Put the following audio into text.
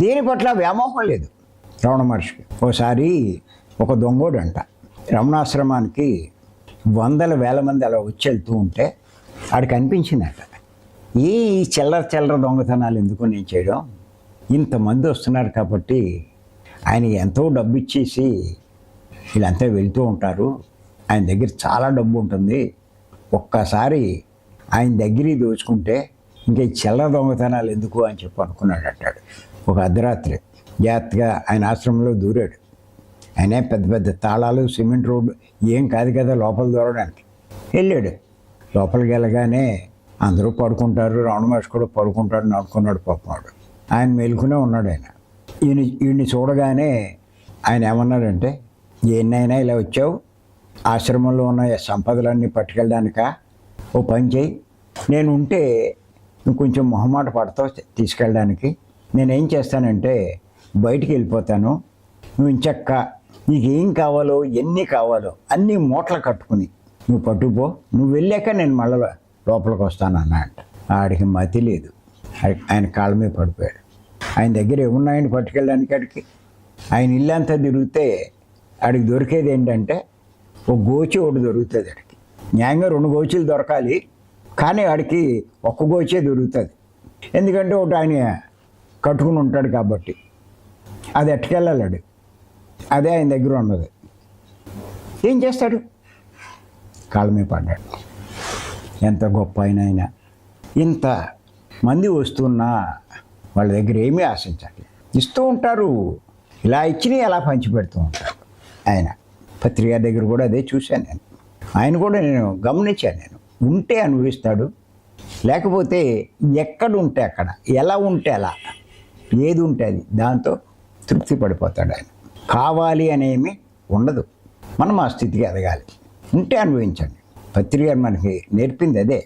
దీని పట్ల వ్యామోహం లేదు. రమణ మహర్షికి. ఓసారి ఒక దొంగోడు అంట రమణాశ్రమానికి వందల వేల మంది అలా వచ్చి వెళ్తూ ఉంటే ఆడికి అనిపించిందట ఈ చిల్లర చిల్లర దొంగతనాలు ఎందుకు నేను చేయడం? ఇంతమంది వస్తున్నారు కాబట్టి ఆయన ఎంతో డబ్బు ఇచ్చేసి వీళ్ళంతా వెళ్తూ ఉంటారు. ఆయన దగ్గర చాలా డబ్బు ఉంటుంది. ఒక్కసారి ఆయన దగ్గర దోచుకుంటే ఇంకా ఈ చిల్లర దొంగతనాలు ఎందుకు అని చెప్పి అనుకున్నాడు అంటాడు. ఒక అర్ధరాత్రి జాగ్రత్తగా ఆయన ఆశ్రమంలో దూరాడు. ఆయనే పెద్ద పెద్ద తాళాలు సిమెంట్ రోడ్డు ఏం కాదు కదా లోపల దూరడానికి. వెళ్ళాడు. లోపలికి వెళ్ళగానే అందరూ పడుకుంటారు రమణ మహర్షి కూడా పడుకుంటాడు అనుకున్నాడు పాపమాడు ఆయన మేలుకునే ఉన్నాడు ఆయన. ఈయన ఈయన్ని చూడగానే ఆయన ఏమన్నాడంటే ఎన్నైనా ఇలా వచ్చావు? ఆశ్రమంలో ఉన్న సంపదలన్నీ పట్టుకెళ్ళడానిక? ఓ పని చేయి. నేను ఉంటే కొంచెం మొహమాట పడతావు తీసుకెళ్ళడానికి. నేనేం చేస్తానంటే బయటికి వెళ్ళిపోతాను. నువ్వు ఇంచక్క నీకేం కావాలో ఎన్ని కావాలో అన్ని మూటలు కట్టుకుని. నువ్వు పట్టుపో. నువ్వు వెళ్ళాక నేను మళ్ళీ లోపలికి వస్తాను అన్నా అంట ఆడికి మతి లేదు. ఆయన కాళ్ళ మీద పడిపోయాడు. ఆయన దగ్గర ఏమున్నాయని పట్టుకెళ్ళడానికి అడిగి ఆయన ఇల్లంతా తిరిగితే ఆడికి దొరికేది ఏంటంటే ఒక గోచి ఒకటి దొరుకుతుంది ఆడికి. న్యాయంగా రెండు గోచీలు దొరకాలి. కానీ వాడికి ఒక్క గోచే దొరుకుతుంది. ఎందుకంటే ఒకటి ఆయన కట్టుకుని ఉంటాడు కాబట్టి. అది ఎట్టుకెళ్ళాడు అదే ఆయన దగ్గర ఉన్నది. ఏం చేస్తాడు? కాళ్ళ మీద పడ్డాడు. ఎంత గొప్ప ఆయన ఆయన. ఇంత మంది వస్తున్నా వాళ్ళ దగ్గర ఏమీ ఆశించాలి ఇస్తూ ఉంటారు. ఇలా ఇచ్చినవి ఎలా పంచిపెడుతూ ఉంటారు. ఆయన పత్రిక దగ్గర కూడా అదే చూశాను నేను. ఆయన కూడా నేను గమనించాను నేను. ఉంటే అనుభవిస్తాడు లేకపోతే ఎక్కడ ఉంటే అక్కడ ఎలా ఉంటే అలా ఏది ఉంటే అది దాంతో తృప్తి పడిపోతాడు ఆయన. కావాలి అనేమి ఉండదు. మనం ఆ స్థితికి ఎదగాలి. ఉంటే అనుభవించండి. పత్రిక మనకి నేర్పింది అదే.